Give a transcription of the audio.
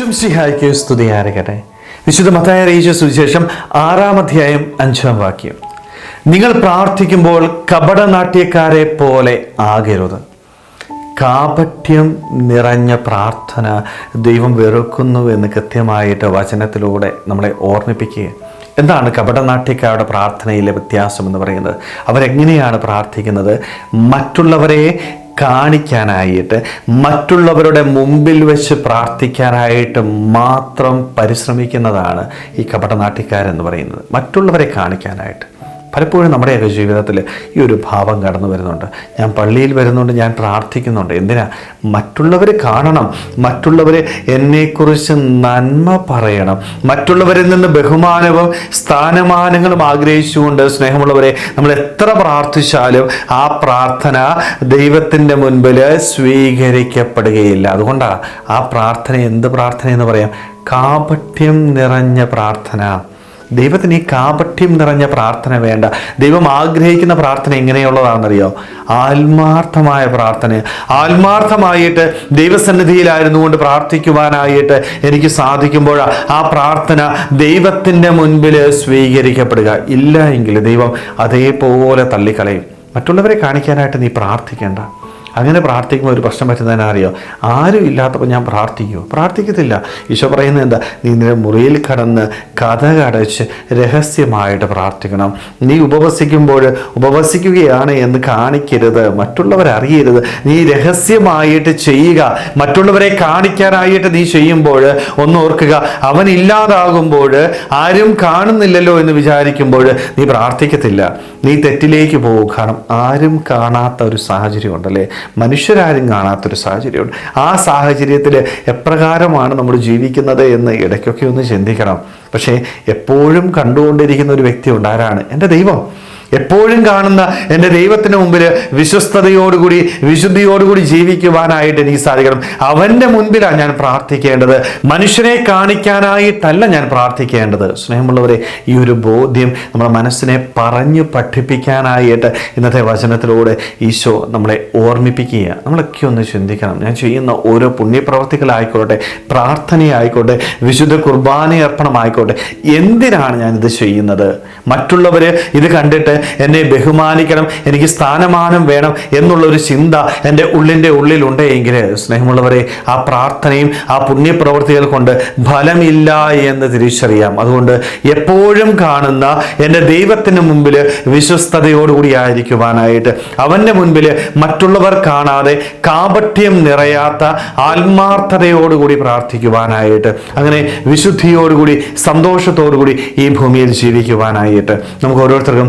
ഈശംസിഹായ്ക്ക് ആരകട്ടെ വിശുദ്ധ മത്തായ അറിയിച്ച സുവിശേഷം ആറാം അധ്യായം അഞ്ചാം വാക്യം. നിങ്ങൾ പ്രാർത്ഥിക്കുമ്പോൾ കപടനാട്യക്കാരെ പോലെ ആകരുത്. കാപട്യം നിറഞ്ഞ പ്രാർത്ഥന ദൈവം വെറുക്കുന്നു എന്ന് കൃത്യമായിട്ട് വചനത്തിലൂടെ നമ്മളെ ഓർമ്മിപ്പിക്കുക. എന്താണ് കപടനാട്യക്കാരുടെ പ്രാർത്ഥനയിലെ വ്യത്യാസം എന്ന് പറയുന്നത്? അവരെങ്ങനെയാണ് പ്രാർത്ഥിക്കുന്നത്? മറ്റുള്ളവരെ കാണിക്കാനായിട്ട് മറ്റുള്ളവരുടെ മുമ്പിൽ വെച്ച് പ്രാർത്ഥിക്കാനായിട്ട് മാത്രം പരിശ്രമിക്കുന്നതാണ് ഈ കപടനാട്ടിക്കാരെന്ന് പറയുന്നത്. മറ്റുള്ളവരെ കാണിക്കാനായിട്ട്. പലപ്പോഴും നമ്മുടെയൊക്കെ ജീവിതത്തിൽ ഈ ഒരു ഭാവം കടന്നു വരുന്നുണ്ട്. ഞാൻ പള്ളിയിൽ വരുന്നുണ്ട് ഞാൻ പ്രാർത്ഥിക്കുന്നുണ്ട്. എന്തിനാ? മറ്റുള്ളവർ കാണണം. മറ്റുള്ളവർ എന്നെക്കുറിച്ച് നന്മ പറയണം. മറ്റുള്ളവരിൽ നിന്ന് ബഹുമാനവും സ്ഥാനമാനങ്ങളും ആഗ്രഹിച്ചുകൊണ്ട് സ്നേഹമുള്ളവരെ നമ്മൾ എത്ര പ്രാർത്ഥിച്ചാലും ആ പ്രാർത്ഥന ദൈവത്തിന്റെ മുൻപിൽ സ്വീകരിക്കപ്പെടുകയില്ല. അതുകൊണ്ടാണ് ആ പ്രാർത്ഥന എന്ത് പ്രാർത്ഥന എന്ന് പറയാം? കാപട്യം നിറഞ്ഞ പ്രാർത്ഥന. ദൈവത്തിന് ഈ കാപട്യം നിറഞ്ഞ പ്രാർത്ഥന വേണ്ട. ദൈവം ആഗ്രഹിക്കുന്ന പ്രാർത്ഥന എങ്ങനെയുള്ളതാണെന്നറിയോ? ആത്മാർത്ഥമായ പ്രാർത്ഥന. ആത്മാർത്ഥമായിട്ട് ദൈവസന്നിധിയിലായിരുന്നു കൊണ്ട് പ്രാർത്ഥിക്കുവാനായിട്ട് എനിക്ക് സാധിക്കുമ്പോൾ ആ പ്രാർത്ഥന ദൈവത്തിന്റെ മുൻപിൽ സ്വീകരിക്കപ്പെടുക. ഇല്ല എങ്കിൽ ദൈവം അതേപോലെ തള്ളിക്കളയും. മറ്റുള്ളവരെ കാണിക്കാനായിട്ട് നീ പ്രാർത്ഥിക്കേണ്ട. അങ്ങനെ പ്രാർത്ഥിക്കുമ്പോൾ ഒരു പ്രശ്നം പറ്റുന്നതിനെ അറിയോ? ആരും ഇല്ലാത്തപ്പോൾ ഞാൻ പ്രാർത്ഥിക്കുമോ പ്രാർത്ഥിക്കത്തില്ല. ഈശോ പറയുന്നത് എന്താ? നീ നിന്റെ മുറിയിൽ കടന്ന് കഥ കടച്ച് രഹസ്യമായിട്ട് പ്രാർത്ഥിക്കണം. നീ ഉപവസിക്കുമ്പോൾ ഉപവസിക്കുകയാണ് എന്ന് കാണിക്കരുത്. മറ്റുള്ളവരെ അറിയരുത്. നീ രഹസ്യമായിട്ട് ചെയ്യുക. മറ്റുള്ളവരെ കാണിക്കാനായിട്ട് നീ ചെയ്യുമ്പോൾ ഒന്ന് ഓർക്കുക അവൻ ഇല്ലാതാകുമ്പോൾ ആരും കാണുന്നില്ലല്ലോ എന്ന് വിചാരിക്കുമ്പോൾ നീ പ്രാർത്ഥിക്കത്തില്ല. നീ തെറ്റിലേക്ക് പോകും. കാരണം ആരും കാണാത്ത ഒരു സാഹചര്യം ഉണ്ടല്ലേ? മനുഷ്യരാരും കാണാത്തൊരു സാഹചര്യമുണ്ട്. ആ സാഹചര്യത്തിൽ എപ്രകാരമാണ് നമ്മൾ ജീവിക്കുന്നത് എന്ന് ഇടയ്ക്കൊക്കെ ഒന്ന് ചിന്തിക്കണം. പക്ഷേ എപ്പോഴും കണ്ടുകൊണ്ടിരിക്കുന്ന ഒരു വ്യക്തി ഉണ്ടാരാണ് എന്റെ ദൈവം. എപ്പോഴും കാണുന്ന എന്റെ ദൈവത്തിന് മുമ്പിൽ വിശ്വസ്തയോടുകൂടി വിശുദ്ധിയോടുകൂടി ജീവിക്കുവാനായിട്ട് എനിക്ക് സാധിക്കണം. അവന്റെ മുൻപിലാണ് ഞാൻ പ്രാർത്ഥിക്കേണ്ടത്. മനുഷ്യനെ കാണിക്കാനായിട്ടല്ല ഞാൻ പ്രാർത്ഥിക്കേണ്ടത്. സ്നേഹമുള്ളവരെ ഈ ഒരു ബോധ്യം നമ്മുടെ മനസ്സിനെ പറഞ്ഞു പഠിപ്പിക്കാനായിട്ട് ഇന്നത്തെ വചനത്തിലൂടെ ഈശോ നമ്മളെ ഓർമ്മിപ്പിക്കുക നമ്മളൊക്കെ ഒന്ന് ചിന്തിക്കണം. ഞാൻ ചെയ്യുന്ന ഓരോ പുണ്യപ്രവർത്തികളായിക്കോട്ടെ പ്രാർത്ഥനയായിക്കോട്ടെ വിശുദ്ധ കുർബാന അർപ്പണമായിക്കോട്ടെ എന്തിനാണ് ഞാനിത് ചെയ്യുന്നത്? മറ്റുള്ളവർ ഇത് കണ്ടിട്ട് എന്നെ ബഹുമാനിക്കണം എനിക്ക് സ്ഥാനമാനം വേണം എന്നുള്ള ഒരു ചിന്ത എന്റെ ഉള്ളിന്റെ ഉള്ളിലുണ്ടെങ്കിൽ സ്നേഹമുള്ളവരെ ആ പ്രാർത്ഥനയും ആ പുണ്യപ്രവൃത്തികൾ കൊണ്ട് ഫലമില്ല എന്ന് തിരിച്ചറിയാം. അതുകൊണ്ട് എപ്പോഴും കാണുന്ന എന്റെ ദൈവത്തിന് മുമ്പിൽ വിശ്വസ്തയോടുകൂടി ആയിരിക്കുവാനായിട്ട് അവന്റെ മുൻപിൽ മറ്റുള്ളവർ കാണാതെ കാപട്യം നിറയാത്ത ആത്മാർത്ഥതയോടുകൂടി പ്രാർത്ഥിക്കുവാനായിട്ട് അങ്ങനെ വിശുദ്ധിയോടുകൂടി സന്തോഷത്തോടുകൂടി ഈ ഭൂമിയിൽ ജീവിക്കുവാനായിട്ട്. നമുക്ക് ഓരോരുത്തർക്കും